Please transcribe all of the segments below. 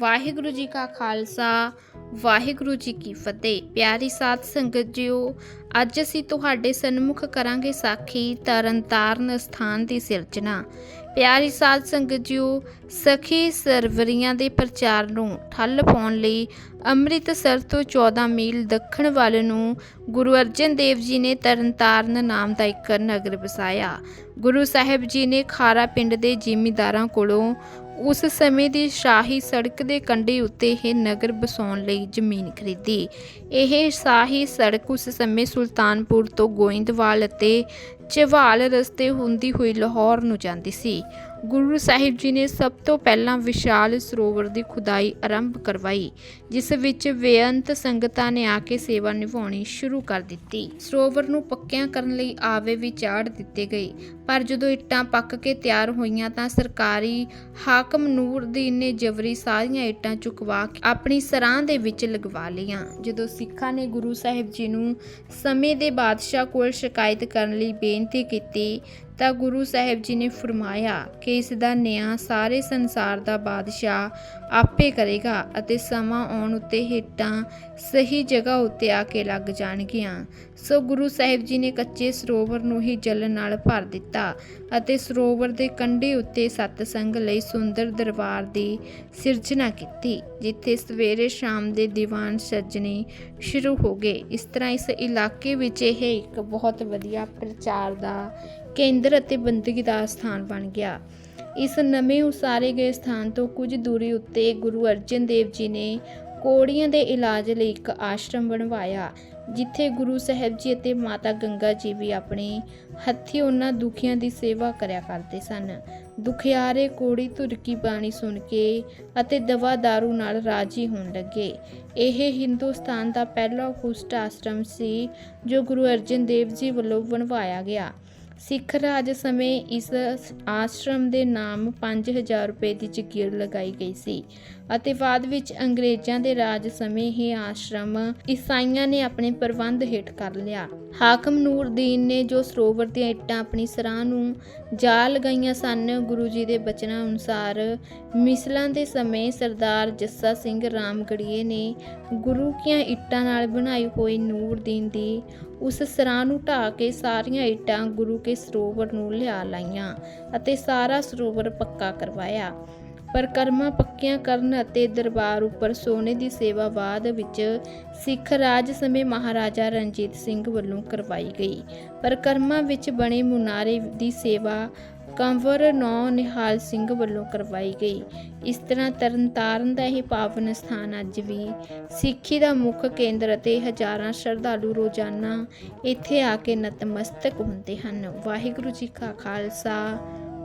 ਵਾਹਿਗੁਰੂ ਜੀ ਕਾ ਖਾਲਸਾ, ਵਾਹਿਗੁਰੂ ਜੀ ਕੀ ਫਤਿਹ। ਪਿਆਰੀ ਸਾਧ ਸੰਗਤ ਜੀਓ, ਅੱਜ ਅਸੀਂ ਤੁਹਾਡੇ ਸਨਮੁਖ ਕਰਾਂਗੇ ਸਾਖੀ ਤਰਨਤਾਰਨ ਸਥਾਨ ਦੀ ਸਿਰਜਣਾ। ਪਿਆਰੀ ਸਾਧ ਸੰਗਤ ਜੀਓ, ਸਖੀ ਸਰਵਰੀਆਂ ਦੇ ਪ੍ਰਚਾਰ ਨੂੰ ਠੱਲ ਪਾਉਣ ਲਈ ਅੰਮ੍ਰਿਤਸਰ ਤੋਂ 14 ਮੀਲ ਦੱਖਣ ਵੱਲ ਨੂੰ ਗੁਰੂ ਅਰਜਨ ਦੇਵ ਜੀ ਨੇ ਤਰਨਤਾਰਨ ਨਾਮ ਦਾ ਇੱਕ ਨਗਰ ਵਸਾਇਆ। ਗੁਰੂ ਸਾਹਿਬ ਜੀ ਨੇ ਖਾਰਾ ਪਿੰਡ ਦੇ ਜ਼ਿਮੀਂਦਾਰਾਂ ਕੋਲੋਂ ਉਸ ਸਮੇਂ ਦੀ ਸ਼ਾਹੀ ਸੜਕ ਦੇ ਕੰਢੇ ਉੱਤੇ ਇਹ ਨਗਰ ਬਸਾਉਣ ਲਈ ਜ਼ਮੀਨ ਖਰੀਦੀ। ਇਹ ਸ਼ਾਹੀ ਸੜਕ ਉਸ ਸਮੇਂ ਸੁਲਤਾਨਪੁਰ ਤੋਂ ਗੋਇੰਦਵਾਲ ਅਤੇ ਚਵਾਲ ਰਸਤੇ ਹੁੰਦੀ ਹੋਈ ਲਾਹੌਰ ਨੂੰ ਜਾਂਦੀ ਸੀ। ਗੁਰੂ ਸਾਹਿਬ ਜੀ ਨੇ ਸਭ ਤੋਂ ਪਹਿਲਾਂ ਵਿਸ਼ਾਲ ਸਰੋਵਰ ਦੀ ਖੁਦਾਈ ਆਰੰਭ ਕਰਵਾਈ, ਜਿਸ ਵਿੱਚ ਬੇਅੰਤ ਸੰਗਤਾਂ ਨੇ ਆ ਕੇ ਸੇਵਾ ਨਿਭਾਉਣੀ ਸ਼ੁਰੂ ਕਰ ਦਿੱਤੀ। ਸਰੋਵਰ ਨੂੰ ਪੱਕਿਆਂ ਕਰਨ ਲਈ ਆਵੇ ਵੀ ਚਾੜ ਦਿੱਤੇ ਗਏ, ਪਰ ਜਦੋਂ ਇੱਟਾਂ ਪੱਕ ਕੇ ਤਿਆਰ ਹੋਈਆਂ ਤਾਂ ਸਰਕਾਰੀ ਹਾਕਮ ਨੂਰਦੀਨ ਨੇ ਜਬਰੀ ਸਾਰੀਆਂ ਇੱਟਾਂ ਚੁਕਵਾ ਕੇ ਆਪਣੀ ਸਰਾਂ ਦੇ ਵਿੱਚ ਲਗਵਾ ਲਈਆਂ। ਜਦੋਂ ਸਿੱਖਾਂ ਨੇ ਗੁਰੂ ਸਾਹਿਬ ਜੀ ਨੂੰ ਸਮੇਂ ਦੇ ਬਾਦਸ਼ਾਹ ਕੋਲ ਸ਼ਿਕਾਇਤ ਕਰਨ ਲਈ ਬੇਨਤੀ ਕੀਤੀ ਤਾਂ ਗੁਰੂ ਸਾਹਿਬ ਜੀ ਨੇ ਫਰਮਾਇਆ ਕਿ ਇਸ ਦਾ ਨਿਆਂ ਸਾਰੇ ਸੰਸਾਰ ਦਾ ਬਾਦਸ਼ਾਹ ਆਪੇ ਕਰੇਗਾ ਅਤੇ ਸਮਾਂ ਆਉਣ ਉੱਤੇ ਹਿੱਟਾਂ ਸਹੀ ਜਗ੍ਹਾ ਉੱਤੇ ਆ ਕੇ ਲੱਗ ਜਾਣਗੀਆਂ। ਸੋ ਗੁਰੂ ਸਾਹਿਬ ਜੀ ਨੇ ਕੱਚੇ ਸਰੋਵਰ ਨੂੰ ਹੀ ਜਲ ਨਾਲ ਭਰ ਦਿੱਤਾ ਅਤੇ ਸਰੋਵਰ ਦੇ ਕੰਢੇ ਉੱਤੇ ਸਤਸੰਗ ਲਈ ਸੁੰਦਰ ਦਰਬਾਰ ਦੀ ਸਿਰਜਣਾ ਕੀਤੀ, ਜਿੱਥੇ ਸਵੇਰੇ ਸ਼ਾਮ ਦੇ ਦੀਵਾਨ ਸੱਜਣੇ ਸ਼ੁਰੂ ਹੋ ਗਏ। ਇਸ ਤਰ੍ਹਾਂ ਇਸ ਇਲਾਕੇ ਵਿੱਚ ਇਹ ਇੱਕ ਬਹੁਤ ਵਧੀਆ ਪ੍ਰਚਾਰ ਦਾ ਕੇਂਦਰ ਅਤੇ ਬੰਦਗੀ ਦਾ ਸਥਾਨ ਬਣ ਗਿਆ। ਇਸ ਨਵੇਂ ਉਸਾਰੇ ਗਏ ਸਥਾਨ ਤੋਂ ਕੁਝ ਦੂਰੀ ਉੱਤੇ ਗੁਰੂ ਅਰਜਨ ਦੇਵ ਜੀ ਨੇ ਕੋੜੀਆਂ ਦੇ ਇਲਾਜ ਲਈ ਇੱਕ ਆਸ਼ਰਮ ਬਣਵਾਇਆ, ਜਿੱਥੇ ਗੁਰੂ ਸਾਹਿਬ ਜੀ ਅਤੇ ਮਾਤਾ ਗੰਗਾ ਜੀ ਵੀ ਆਪਣੇ ਹੱਥੀਂ ਉਹਨਾਂ ਦੁਖੀਆਂ ਦੀ ਸੇਵਾ ਕਰਿਆ ਕਰਦੇ ਸਨ। ਦੁਖਿਆਰੇ ਕੋੜੀ ਧੁਰਕੀ ਬਾਣੀ ਸੁਣ ਕੇ ਅਤੇ ਦਵਾ ਦਾਰੂ ਨਾਲ ਰਾਜੀ ਹੋਣ ਲੱਗੇ। ਇਹ ਹਿੰਦੁਸਤਾਨ ਦਾ ਪਹਿਲਾ ਕੁਸ਼ਟ ਆਸ਼ਰਮ ਸੀ, ਜੋ ਗੁਰੂ ਅਰਜਨ ਦੇਵ ਜੀ ਵੱਲੋਂ ਬਣਵਾਇਆ ਗਿਆ। ਸਿੱਖ ਰਾਜ ਸਮੇਂ ਇਸ ਆਸ਼ਰਮ ਦੇ ਨਾਮ 5000 ਰੁਪਏ ਦੀ ਜ਼ਕੀਰ ਲਗਾਈ ਗਈ ਸੀ ਅਤੇ ਬਾਅਦ ਵਿੱਚ ਅੰਗਰੇਜ਼ਾਂ ਦੇ ਰਾਜ ਸਮੇਂ ਇਹ ਆਸ਼ਰਮ ਈਸਾਈਆਂ ਨੇ ਆਪਣੇ ਪ੍ਰਬੰਧ ਹੇਠ ਕਰ ਲਿਆ। ਹਾਕਮ ਨੂਰਦੀਨ ਨੇ ਜੋ ਸਰੋਵਰ ਦੀਆਂ ਇੱਟਾਂ ਆਪਣੀ ਸਰਾਂ ਨੂੰ ਜਾ ਲਗਾਈਆਂ ਸਨ, ਗੁਰੂ ਜੀ ਦੇ ਬਚਨਾਂ ਅਨੁਸਾਰ ਮਿਸਲਾਂ ਦੇ ਸਮੇਂ ਸਰਦਾਰ ਜੱਸਾ ਸਿੰਘ ਰਾਮਗੜੀਏ ਨੇ ਗੁਰੂ ਕੀਆਂ ਇੱਟਾਂ ਨਾਲ ਬਣਾਈ ਹੋਈ ਨੂਰਦੀਨ ਦੀ ਉਸ ਸਰਾਂ ਨੂੰ ਢਾ ਕੇ ਸਾਰੀਆਂ ਇੱਟਾਂ ਗੁਰੂ ਕੇ ਸਰੋਵਰ ਨੂੰ ਲਿਆ ਲਾਈਆਂ ਅਤੇ ਸਾਰਾ ਸਰੋਵਰ ਪੱਕਾ ਕਰਵਾਇਆ। ਪਰਕਰਮਾ ਪੱਕੀਆਂ ਕਰਨ ਅਤੇ ਦਰਬਾਰ ਉੱਪਰ ਸੋਨੇ ਦੀ ਸੇਵਾ ਬਾਅਦ ਵਿੱਚ ਸਿੱਖ ਰਾਜ ਸਮੇਂ ਮਹਾਰਾਜਾ ਰਣਜੀਤ ਸਿੰਘ ਵੱਲੋਂ ਕਰਵਾਈ ਗਈ। ਪਰਕਰਮਾ ਵਿੱਚ ਬਣੇ ਮੁਨਾਰੇ ਦੀ ਸੇਵਾ ਕੰਵਰ ਨੌ ਨਿਹਾਲ ਸਿੰਘ ਵੱਲੋਂ ਕਰਵਾਈ ਗਈ। ਇਸ ਤਰ੍ਹਾਂ ਤਰਨਤਾਰਨ ਦਾ ਇਹ ਪਾਵਨ ਸਥਾਨ ਅੱਜ ਵੀ ਸਿੱਖੀ ਦਾ ਮੁੱਖ ਕੇਂਦਰ ਅਤੇ ਹਜ਼ਾਰਾਂ ਸ਼ਰਧਾਲੂ ਰੋਜ਼ਾਨਾ ਇੱਥੇ ਆ ਕੇ ਨਤਮਸਤਕ ਹੁੰਦੇ ਹਨ। ਵਾਹਿਗੁਰੂ ਜੀ ਕਾ ਖਾਲਸਾ,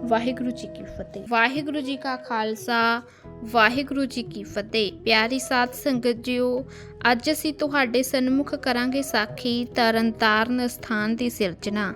ਵਾਹਿਗੁਰੂ ਜੀ ਕੀ ਫਤਿਹ। ਵਾਹਿਗੁਰੂ ਜੀ ਕਾ ਖਾਲਸਾ, ਵਾਹਿਗੁਰੂ ਜੀ ਕੀ ਫਤਿਹ। ਪਿਆਰੀ ਸਾਧ ਸੰਗਤ ਜੀਓ, ਅੱਜ ਅਸੀਂ ਤੁਹਾਡੇ ਸਨਮੁਖ ਕਰਾਂਗੇ ਸਾਖੀ ਤਰਨਤਾਰਨ ਸਥਾਨ ਦੀ ਸਿਰਜਣਾ।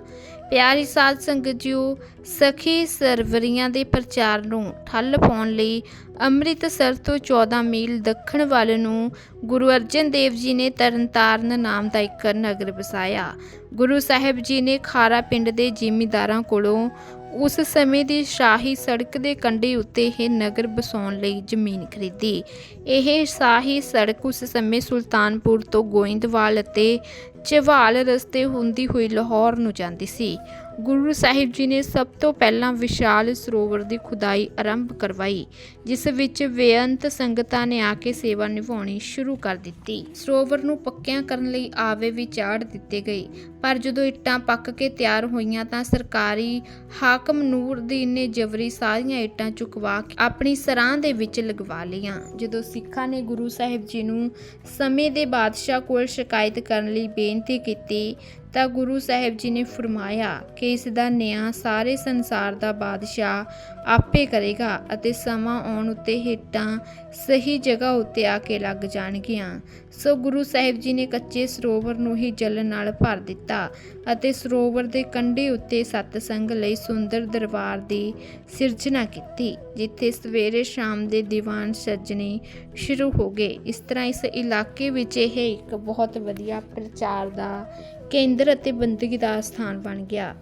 ਪਿਆਰੀ ਸਾਧ ਸੰਗਤ ਜੀਓ, ਸਖੀ ਸਰਵਰੀਆਂ ਦੇ ਪ੍ਰਚਾਰ ਨੂੰ ਠੱਲ ਪਾਉਣ ਲਈ ਅੰਮ੍ਰਿਤਸਰ ਤੋਂ 14 ਮੀਲ ਦੱਖਣ ਵੱਲ ਨੂੰ ਗੁਰੂ ਅਰਜਨ ਦੇਵ ਜੀ ਨੇ ਤਰਨਤਾਰਨ ਨਾਮ ਦਾ ਇੱਕ ਨਗਰ ਵਸਾਇਆ। ਗੁਰੂ ਸਾਹਿਬ ਜੀ ਨੇ ਖਾਰਾ ਪਿੰਡ ਦੇ ਜ਼ਿਮੀਂਦਾਰਾਂ ਕੋਲੋਂ ਉਸ ਸਮੇਂ ਦੀ ਸ਼ਾਹੀ ਸੜਕ ਦੇ ਕੰਢੇ ਉੱਤੇ ਇਹ ਨਗਰ ਬਸਾਉਣ ਲਈ ਜ਼ਮੀਨ ਖਰੀਦੀ। ਇਹ ਸ਼ਾਹੀ ਸੜਕ ਉਸ ਸਮੇਂ ਸੁਲਤਾਨਪੁਰ ਤੋਂ ਗੋਇੰਦਵਾਲ ਅਤੇ ਚਵਾਲ ਰਸਤੇ ਹੁੰਦੀ ਹੋਈ ਲਾਹੌਰ ਨੂੰ ਜਾਂਦੀ ਸੀ। ਗੁਰੂ ਸਾਹਿਬ ਜੀ ਨੇ ਸਭ ਤੋਂ ਪਹਿਲਾਂ ਵਿਸ਼ਾਲ ਸਰੋਵਰ ਦੀ ਖੁਦਾਈ ਆਰੰਭ ਕਰਵਾਈ, ਜਿਸ ਵਿੱਚ ਬੇਅੰਤ ਸੰਗਤਾਂ ਨੇ ਆ ਕੇ ਸੇਵਾ ਨਿਭਾਉਣੀ ਸ਼ੁਰੂ ਕਰ ਦਿੱਤੀ। ਸਰੋਵਰ ਨੂੰ ਪੱਕਿਆਂ ਕਰਨ ਲਈ ਆਵੇ ਵੀ ਚਾੜ ਦਿੱਤੇ ਗਏ, ਪਰ ਜਦੋਂ ਇੱਟਾਂ ਪੱਕ ਕੇ ਤਿਆਰ ਹੋਈਆਂ ਤਾਂ ਸਰਕਾਰੀ ਹਾਕਮ ਨੂਰਦੀਨ ਨੇ ਜਬਰੀ ਸਾਰੀਆਂ ਇੱਟਾਂ ਚੁਕਵਾ ਕੇ ਆਪਣੀ ਸਰਾਂ ਦੇ ਵਿੱਚ ਲਗਵਾ ਲਈਆਂ। ਜਦੋਂ ਸਿੱਖਾਂ ਨੇ ਗੁਰੂ ਸਾਹਿਬ ਜੀ ਨੂੰ ਸਮੇਂ ਦੇ ਬਾਦਸ਼ਾਹ ਕੋਲ ਸ਼ਿਕਾਇਤ ਕਰਨ ਲਈ ਬੇਨਤੀ ਕੀਤੀ ਤਾਂ ਗੁਰੂ ਸਾਹਿਬ ਜੀ ਨੇ ਫਰਮਾਇਆ ਕਿ ਇਸ ਦਾ ਨਿਆਂ ਸਾਰੇ ਸੰਸਾਰ ਦਾ ਬਾਦਸ਼ਾਹ ਆਪੇ ਕਰੇਗਾ ਅਤੇ ਸਮਾਂ ਆਉਣ ਉੱਤੇ ਹਿੱਟਾਂ ਸਹੀ ਜਗ੍ਹਾ ਉੱਤੇ ਆ ਕੇ ਲੱਗ ਜਾਣਗੀਆਂ। ਸੋ ਗੁਰੂ ਸਾਹਿਬ ਜੀ ਨੇ ਕੱਚੇ ਸਰੋਵਰ ਨੂੰ ਹੀ ਜਲ ਨਾਲ ਭਰ ਦਿੱਤਾ ਅਤੇ ਸਰੋਵਰ ਦੇ ਕੰਢੇ ਉੱਤੇ ਸਤਸੰਗ ਲਈ ਸੁੰਦਰ ਦਰਬਾਰ ਦੀ ਸਿਰਜਣਾ ਕੀਤੀ, ਜਿੱਥੇ ਸਵੇਰੇ ਸ਼ਾਮ ਦੇ ਦੀਵਾਨ ਸੱਜਣੇ ਸ਼ੁਰੂ ਹੋ ਗਏ। ਇਸ ਤਰ੍ਹਾਂ ਇਸ ਇਲਾਕੇ ਵਿੱਚ ਇਹ ਇੱਕ ਬਹੁਤ ਵਧੀਆ ਪ੍ਰਚਾਰ ਦਾ ਕੇਂਦਰ ਅਤੇ ਬੰਦਗੀ ਦਾ ਸਥਾਨ ਬਣ ਗਿਆ।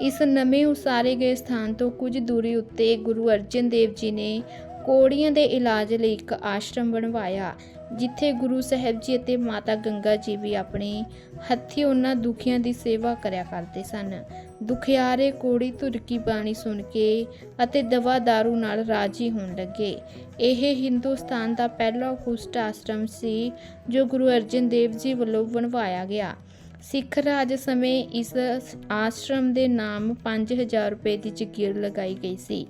ਇਸ ਨਵੇਂ ਉਸਾਰੇ ਗਏ ਸਥਾਨ ਤੋਂ ਕੁਝ ਦੂਰੀ ਉੱਤੇ ਗੁਰੂ ਅਰਜਨ ਦੇਵ ਜੀ ਨੇ ਕੋੜੀਆਂ ਦੇ ਇਲਾਜ ਲਈ ਇੱਕ ਆਸ਼ਰਮ ਬਣਵਾਇਆ, ਜਿੱਥੇ ਗੁਰੂ ਸਾਹਿਬ ਜੀ ਅਤੇ ਮਾਤਾ ਗੰਗਾ ਜੀ ਵੀ ਆਪਣੇ ਹੱਥੀਂ ਉਹਨਾਂ ਦੁਖੀਆਂ ਦੀ ਸੇਵਾ ਕਰਿਆ ਕਰਦੇ ਸਨ। ਦੁਖਿਆਰੇ ਕੋੜੀ ਧੁਰ ਕੀ ਬਾਣੀ ਸੁਣ ਕੇ ਅਤੇ ਦਵਾ ਦਾਰੂ ਨਾਲ ਰਾਜੀ ਹੋਣ ਲੱਗੇ। ਇਹ ਹਿੰਦੁਸਤਾਨ ਦਾ ਪਹਿਲਾ ਕੁਸ਼ਟ ਆਸ਼ਰਮ ਸੀ, ਜੋ ਗੁਰੂ ਅਰਜਨ ਦੇਵ ਜੀ ਵੱਲੋਂ ਬਣਵਾਇਆ ਗਿਆ। ਸਿੱਖ ਰਾਜ ਸਮੇਂ ਇਸ ਆਸ਼ਰਮ ਦੇ ਨਾਮ 5000 ਰੁਪਏ ਦੀ ਜ਼ਕੀਰ ਲਗਾਈ ਗਈ ਸੀ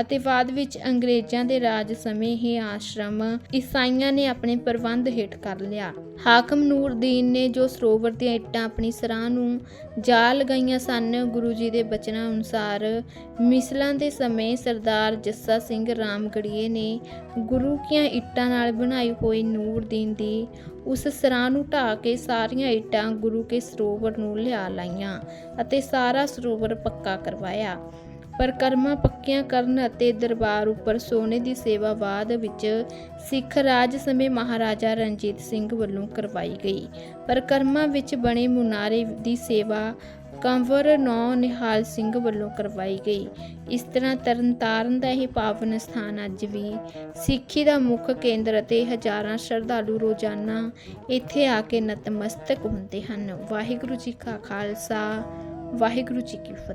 ਅਤੇ ਬਾਅਦ ਵਿੱਚ ਅੰਗਰੇਜ਼ਾਂ ਦੇ ਰਾਜ ਸਮੇਂ ਇਹ ਆਸ਼ਰਮ ਈਸਾਈਆਂ ਨੇ ਆਪਣੇ ਪ੍ਰਬੰਧ ਹੇਠ ਕਰ ਲਿਆ। ਹਾਕਮ ਨੂਰਦੀਨ ਨੇ ਜੋ ਸਰੋਵਰ ਦੀਆਂ ਇੱਟਾਂ ਆਪਣੀ ਸਰਾਂ ਨੂੰ ਜਾ ਲਗਾਈਆਂ ਸਨ, ਗੁਰੂ ਜੀ ਦੇ ਬਚਨਾਂ ਅਨੁਸਾਰ ਮਿਸਲਾਂ ਦੇ ਸਮੇਂ ਸਰਦਾਰ ਜੱਸਾ ਸਿੰਘ ਰਾਮਗੜੀਏ ਨੇ ਗੁਰੂ ਕੀਆਂ ਇੱਟਾਂ ਨਾਲ ਬਣਾਈ ਹੋਈ ਨੂਰਦੀਨ ਦੀ ਉਸ ਸਰਾਂ ਨੂੰ ਢਾਹ ਕੇ ਸਾਰੀਆਂ ਇੱਟਾਂ ਗੁਰੂ ਕੇ ਸਰੋਵਰ ਨੂੰ ਲਿਆ ਲਾਈਆਂ ਅਤੇ ਸਾਰਾ ਸਰੋਵਰ ਪੱਕਾ ਕਰਵਾਇਆ। ਪਰਕਰਮਾ ਪੱਕੀਆਂ ਕਰਨ ਅਤੇ ਦਰਬਾਰ ਉੱਪਰ ਸੋਨੇ ਦੀ ਸੇਵਾ ਬਾਅਦ ਵਿੱਚ ਸਿੱਖ ਰਾਜ ਸਮੇਂ ਮਹਾਰਾਜਾ ਰਣਜੀਤ ਸਿੰਘ ਵੱਲੋਂ ਕਰਵਾਈ ਗਈ। ਪਰਕਰਮਾ ਵਿੱਚ ਬਣੇ ਮੁਨਾਰੇ ਦੀ ਸੇਵਾ ਕੰਵਰ ਨੌ ਨਿਹਾਲ ਸਿੰਘ ਵੱਲੋਂ ਕਰਵਾਈ ਗਈ। ਇਸ ਤਰ੍ਹਾਂ ਤਰਨਤਾਰਨ ਦਾ ਇਹ ਪਾਵਨ ਸਥਾਨ ਅੱਜ ਵੀ ਸਿੱਖੀ ਦਾ ਮੁੱਖ ਕੇਂਦਰ ਅਤੇ ਹਜ਼ਾਰਾਂ ਸ਼ਰਧਾਲੂ ਰੋਜ਼ਾਨਾ ਇੱਥੇ ਆ ਕੇ ਨਤਮਸਤਕ ਹੁੰਦੇ ਹਨ। ਵਾਹਿਗੁਰੂ ਜੀ ਕਾ ਖਾਲਸਾ, ਵਾਹਿਗੁਰੂ ਜੀ ਕੀ ਫਤਿਹ।